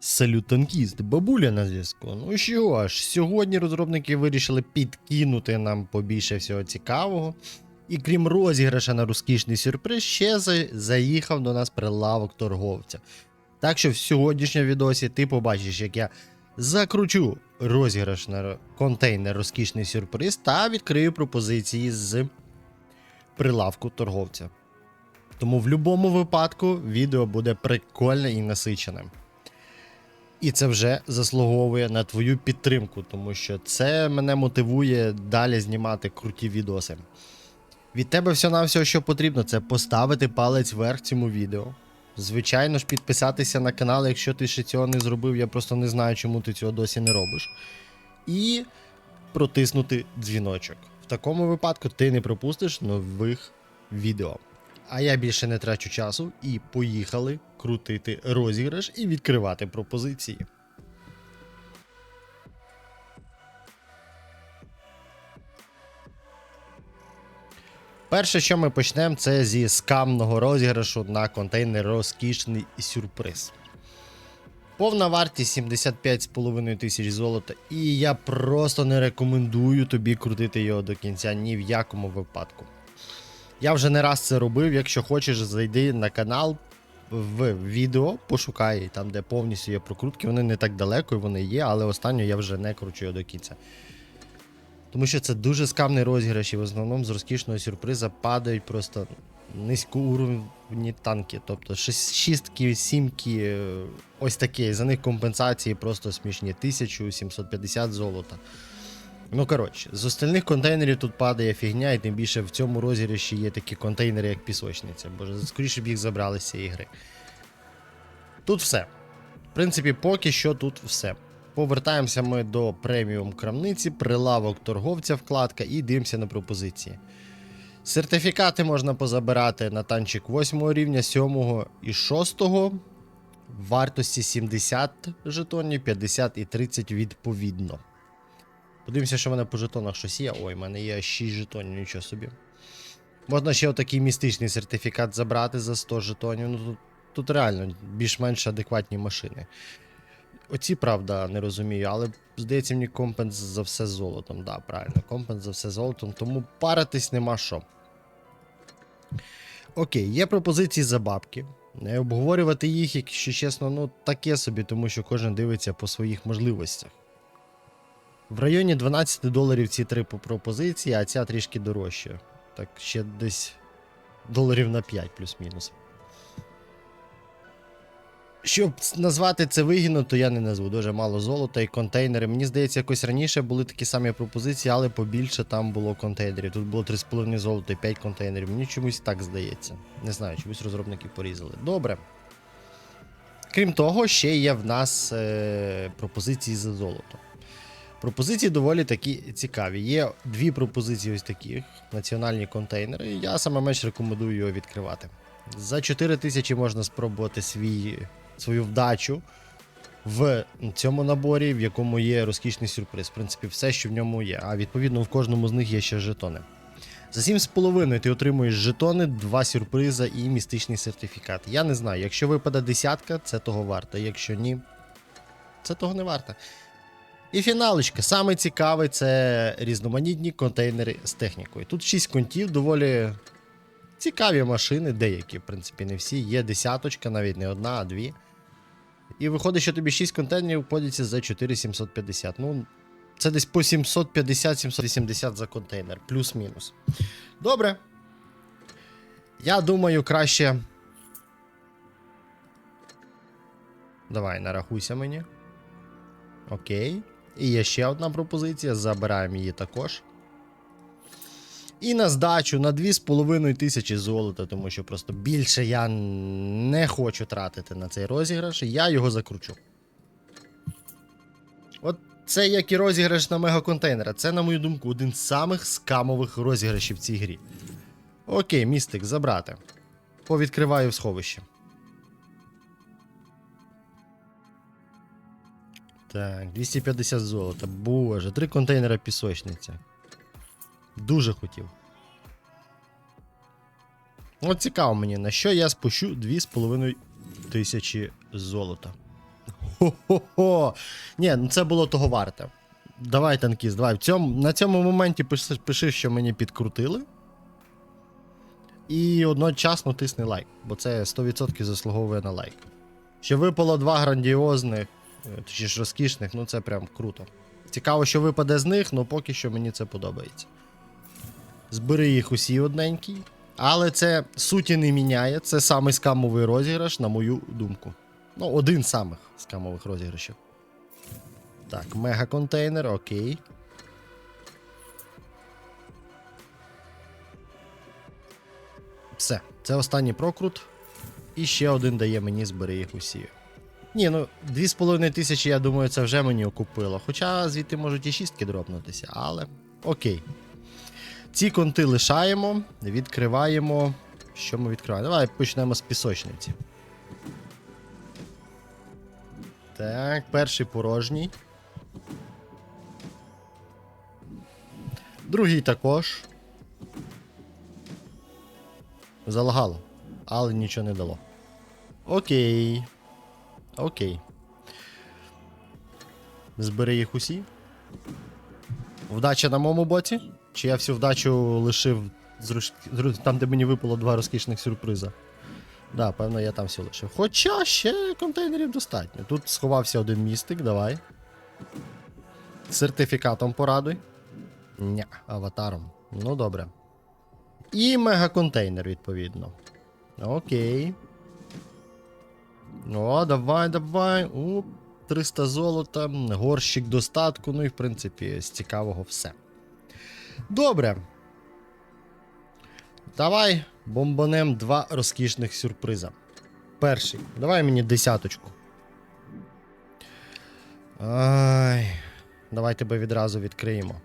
Салют танкіст, бабуля на зв'язку. Ну що ж, сьогодні розробники вирішили підкинути нам побільше всього цікавого. І крім розіграша на розкішний сюрприз, ще заїхав до нас прилавок торговця. Так що в сьогоднішньому відосі ти побачиш, як я закручу розіграш на контейнер розкішний сюрприз та відкрию пропозиції з прилавку торговця. Тому в будь-якому випадку відео буде прикольне і насиченим. І це вже заслуговує на твою підтримку, тому що це мене мотивує далі знімати круті відоси. Від тебе все-навсього, що потрібно, це поставити палець вверх цьому відео. Звичайно ж, підписатися на канал, якщо ти ще цього не зробив, я просто не знаю, чому ти цього досі не робиш. І протиснути дзвіночок. В такому випадку ти не пропустиш нових відео. А я більше не трачу часу і поїхали крутити розіграш і відкривати пропозиції. Перше, що ми почнемо, це зі скамного розіграшу на контейнер розкішний сюрприз. Повна вартість 75,5 тисяч золота, і я просто не рекомендую тобі крутити його до кінця ні в якому випадку. Я вже не раз це робив. Якщо хочеш, зайди на канал в відео, пошукай там, де повністю є прокрутки. Вони не так далеко, вони є, але останню я вже не кручу його до кінця. Тому що це дуже скамний розіграш, і в основному з розкішного сюрприза падають просто низькоуровні танки. Тобто шістки, сімки, ось такі. За них компенсації просто смішні. 1750 золота. Ну, коротше, з остальних контейнерів тут падає фігня, і тим більше в цьому розіграші є такі контейнери, як пісочниця. Боже, скоріше б їх забрали з цієї гри. Тут все. В принципі, поки що тут все. Повертаємося ми до преміум крамниці, прилавок торговця, вкладка і дивимося на пропозиції. Сертифікати можна позабирати на танчик 8 рівня, 7 і 6 вартості 70 жетонів, 50 і 30 відповідно. Подивимося, що в мене по жетонах щось є. Ой, в мене є 6 жетонів, нічого собі. Можна ще отакий містичний сертифікат забрати за 100 жетонів. Ну тут, тут реально більш-менш адекватні машини. Оці, правда, не розумію, але здається, мені компенс за все золотом. Да, правильно, компенс за все золотом, тому паритись нема що. Окей, є пропозиції за бабки. Не обговорювати їх, якщо чесно, ну таке собі, тому що кожен дивиться по своїх можливостях. В районі 12 доларів ці три пропозиції, а ця трішки дорожча. Так, ще десь доларів на 5 плюс-мінус. Щоб назвати це вигідно, то я не назву. Дуже мало золота і контейнери. Мені здається, якось раніше були такі самі пропозиції, але побільше там було контейнерів. Тут було 3,5 золота і 5 контейнерів. Мені чомусь так здається. Не знаю, чомусь розробники порізали. Добре. Крім того, ще є в нас е, пропозиції за золото. Пропозиції доволі такі цікаві. Є дві пропозиції ось таких національні контейнери. Я саме менш рекомендую його відкривати. За 4 тисячі можна спробувати свій, свою вдачу в цьому наборі, в якому є розкішний сюрприз. В принципі, все, що в ньому є. А відповідно, в кожному з них є ще жетони. За 7,5 ти отримуєш жетони, два сюрприза і містичний сертифікат. Я не знаю, якщо випаде десятка, це того варто. Якщо ні, це того не варто. І фіналочка. Саме цікаве це різноманітні контейнери з технікою. Тут 6 контів, доволі цікаві машини, деякі, в принципі, не всі. Є десяточка, навіть не одна, а дві. І виходить, що тобі 6 контейнерів входяться за 4750. Ну, це десь по 750-780 за контейнер, плюс-мінус. Добре. Я думаю, краще. Давай, нарахуйся мені. Окей. І є ще одна пропозиція. Забираємо її також. І на здачу на 2,5 тисячі золота, тому що просто більше я не хочу тратити на цей розіграш, я його закручу. От це як і розіграш на мегаконтейнера. Це, на мою думку, один з самих скамових розіграшів в цій грі. Окей, містик, забрати. Повідкриваю в сховище. Так, 250 золота. Боже, три контейнера пісочниця. Дуже хотів. От цікаво мені, на що я спущу 2,5 тисячі золота. Хо-хо-хо. Ні, ну це було того варте. Давай, танкіст, давай. В цьому, на цьому моменті пиши, пиши, що мені підкрутили. І одночасно тисни лайк, бо це 100% заслуговує на лайк. Що випало два грандіозних, точніше розкішних, ну це прям круто. Цікаво, що випаде з них, але поки що мені це подобається. Збери їх усі одненькі. Але це суті не міняє. Це самий скамовий розіграш, на мою думку. Ну, один з самих скамових розіграшів. Так, мега-контейнер, окей. Все, це останній прокрут. І ще один дає мені збери їх усі. Ні, ну 2,5 тисячі, я думаю, це вже мені окупило. Хоча звідти можуть і шістки дропнутися, але окей. Ці конти лишаємо, відкриваємо. Що ми відкриваємо? Давай почнемо з пісочниці. Так, перший порожній. Другий також. Залагало, але нічого не дало. Окей. Окей. Збери їх усі. Вдача на моєму боці? Чи я всю вдачу лишив там, де мені випало два розкішних сюрприза? Да, певно, я там все лишив. Хоча ще контейнерів достатньо. Тут сховався один містик, давай. Сертифікатом порадуй. Ня, аватаром. Ну добре. І мегаконтейнер, відповідно. Окей. О, давай, давай. У, 300 золота, горщик достатку, ну і в принципі з цікавого все. Добре. Давай бомбанем два розкішних сюрприза. Перший. Давай мені десяточку. Ай. Давай тебе відразу відкриємо.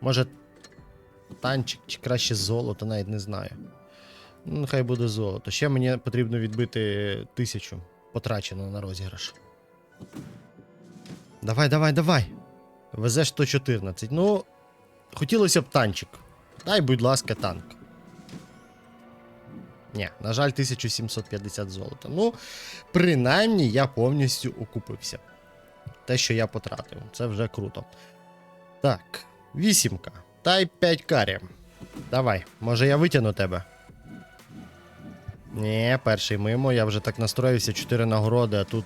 Може, танчик чи краще золото, навіть не знаю. Ну, нехай буде золото. Ще мені потрібно відбити тисячу потрачено на розіграш. Давай, давай, давай. Везеш 114. Ну, хотілося б танчик. Дай, будь ласка, танк. Ні, на жаль, 1750 золота. Ну, принаймні я повністю окупився. Те, що я потратив. Це вже круто. Так, вісімка. Та й 5 карі. Давай, може я витягну тебе. Ні, перший мимо, я вже так настроївся, 4 нагороди, а тут.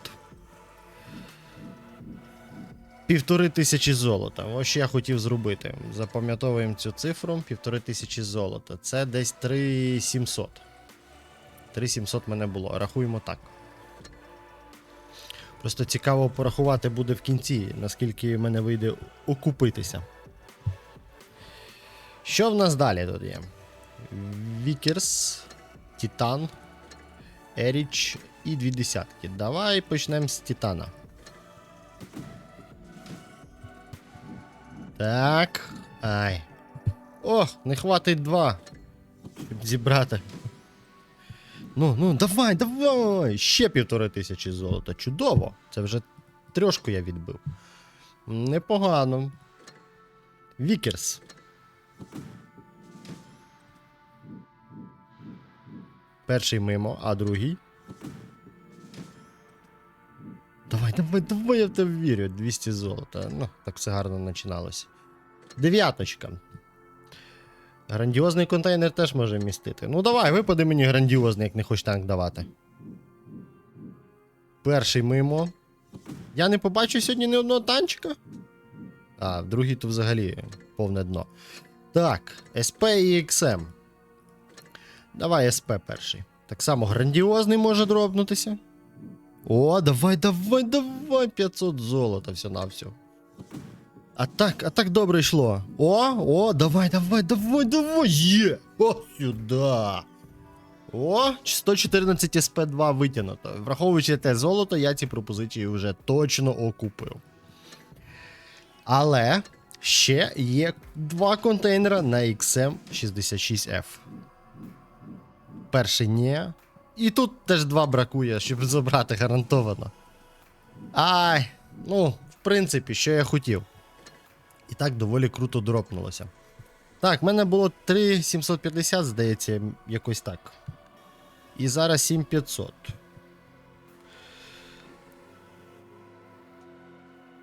Півтори тисячі золота. Ось що я хотів зробити. Запам'ятовуємо цю цифру. Півтори тисячі золота. Це десь 3700. 3700 мене було. Рахуємо так. Просто цікаво порахувати буде в кінці, наскільки мене вийде окупитися. Що в нас далі тут є? Вікерс, Титан, Еріч і дві десятки. Давай почнемо з Титана. Так. Ай. О, не хватить два. Щоб зібрати. Ну, ну, давай, давай! Ще півтори тисячі золота. Чудово! Це вже трьошку я відбив. Непогано. Вікерс. Перший мимо, а другий. Давай, давай, давай, я в тебе вірю. 200 золота. Ну, так все гарно починалося. Дев'яточка. Грандіозний контейнер теж може містити. Ну давай, випади мені грандіозний, як не хочеш танк давати. Перший мимо. Я не побачу сьогодні ні одного танчика. А, другий то взагалі повне дно. Так, СП і XM. Давай СП перший. Так само грандіозний може дропнутися. О, давай, давай, давай. 500 золота все на все. А так, а так добре йшло. О, о, давай, давай, давай, давай. Є! О, сюди. О, 114 СП2 витягнуто. Враховуючи те золото, я ці пропозиції вже точно окупив. Але ще є два контейнера на XM66F. Перший ні. І тут теж два бракує, щоб забрати гарантовано. Ай, ну, в принципі, що я хотів. І так доволі круто дропнулося. Так, в мене було 3750, здається, якось так. І зараз 7500.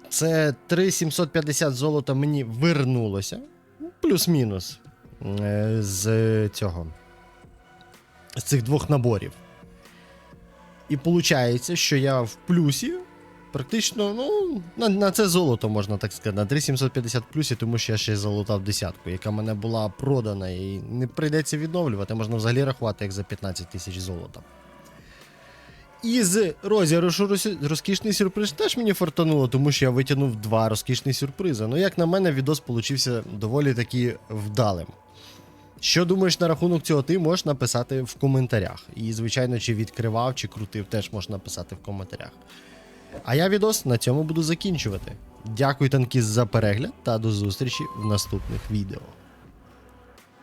Це 3750 золота мені вернулося. Плюс-мінус. е, З цього. З цих двох наборів. І виходить, що я в плюсі. Практично, ну, на, на це золото можна так сказати, на 3750 в плюсі, тому що я ще залутав десятку, яка мене була продана і не прийдеться відновлювати, можна взагалі рахувати як за 15 тисяч золота. І з розіграшу розкішний сюрприз теж мені фартануло, тому що я витягнув два розкішні сюрпризи. Ну, як на мене, відос получився доволі таки вдалим. Що думаєш на рахунок цього, ти можеш написати в коментарях. І, звичайно, чи відкривав, чи крутив, теж можеш написати в коментарях. А я відос на цьому буду закінчувати. Дякую, танкіст, за перегляд та до зустрічі в наступних відео.